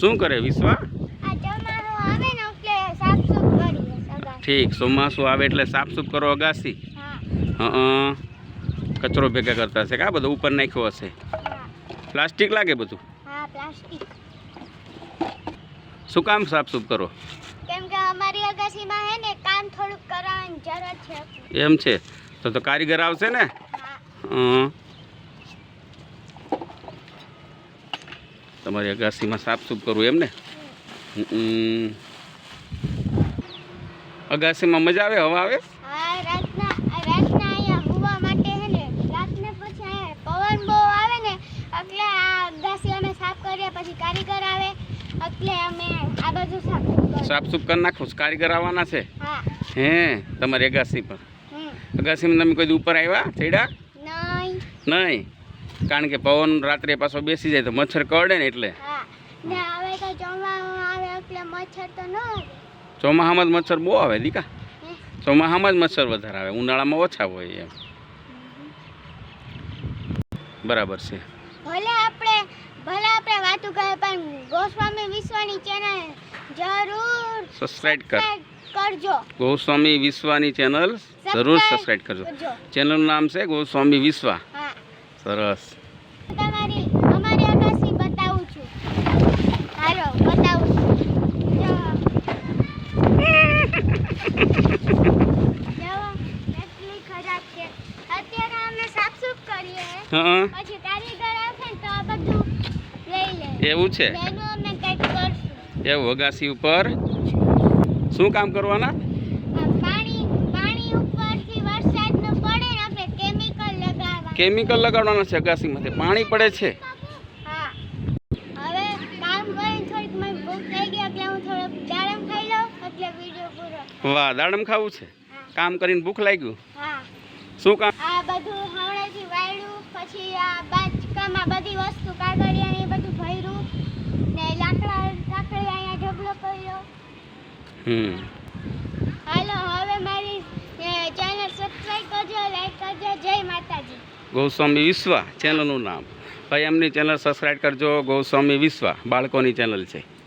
શું કરે વિશ્વા? આ ચોમાસું આવે એટલે સાફ સુફ ઠીક ચોમાસું આવે એટલે સાફસૂફ કરો અગાસી? હા. કચરો ભેગા કરતા હશે કા બધું ઉપર નાખ્યો હશે? પ્લાસ્ટિક લાગે બધું? શું કામ સાફસૂફ કરો? કેમ કે અમારી અગાસીમાં હે ને કામ થોડુંક કરવાની જરૂર છે. એમ છે? તો તો કારીગર આવશે ને? હા. તમારી અગાસીમાં સાફસૂફ કરવું એમ ને. અગાસીમાં મજા આવે હવા આવે? હા રાતના આ રાતના અહીંયા હોવા માટે હે ને પછી પવન બહુ આવે ને એટલે આ અગાસી અમે સાફ કરીએ પછી કારીગર આવે એટલે અમે આ બધું સાફ સાફસૂફ કરી નાખો કારીગર આવવાના છે? હે. તમારી અગાસી પર અગાસીમાં તમે કોઈ ઉપર આવ્યા ચડ્યા? નહીં. નહીં? કારણ કે પવન રાત્રે પાછો બેસી જાય તો મચ્છર કરડે ને એટલે. ચોમાસામાં જ મચ્છર બહુ આવે દીકા. ચોમાહામાં ચોમાસામાં જ મચ્છર વધારે આવે ઉનાળામાં ઓછા હોય એમ. બરાબર છે. ભલે આપણે ભલે આપણે વાતો કરે પણ ગોસ્વામી વિશ્વની ચેનલ જરૂર સબસ્ક્રાઇબ કર. કરજો. ગોસ્વામી વિશ્વાની ચેનલ જરૂર સબસ્ક્રાઇબ કરજો. ચેનલનું નામ છે ગોસ્વામી વિશ્વા. સરસ. તમારી અમારી અગાસી બતાવું છું. હાલો બતાવું છું. જો. જો, ખરાબ છે. અત્યારે અમે સાફસૂફ કરીએ. હા. પછી કારીગર આવશે ને તો આ બધું લઈ લે. એવું છે? એવું અગાસી ઉપર? શું કામ કરવાના આ પાણી પાણી ઉપરથી વરસાદનું પડે ને આપણે કેમિકલ લગાવવા કેમિકલ લગાડવાના છે અગાસીમાંથી. પાણી પડે છે. વાહ દાડમ ખાવું છે? કામ કરીને ભૂખ લાગ્યું? હા. શું કામ? આ બધું હમણાંથી વાળ્યું પછી આ બાચકામાં બધી વસ્તુ કાગળિયા ને બધું ભર્યું ને લાકડા લાકડી અહીંયા ઢગલો કર્યો. હમ. હાલો હવે મારી ચેનલ સબસ્ક્રાઈબ કરજો લાઈક કરજો. જય માતાજી. ગૌસ્વામી વિશ્વા ચેનલનું નામ. ભાઈ એમની ચેનલ સબસ્ક્રાઈબ કરજો ગૌસ્વામી વિશ્વા બાળકોની ચેનલ છે.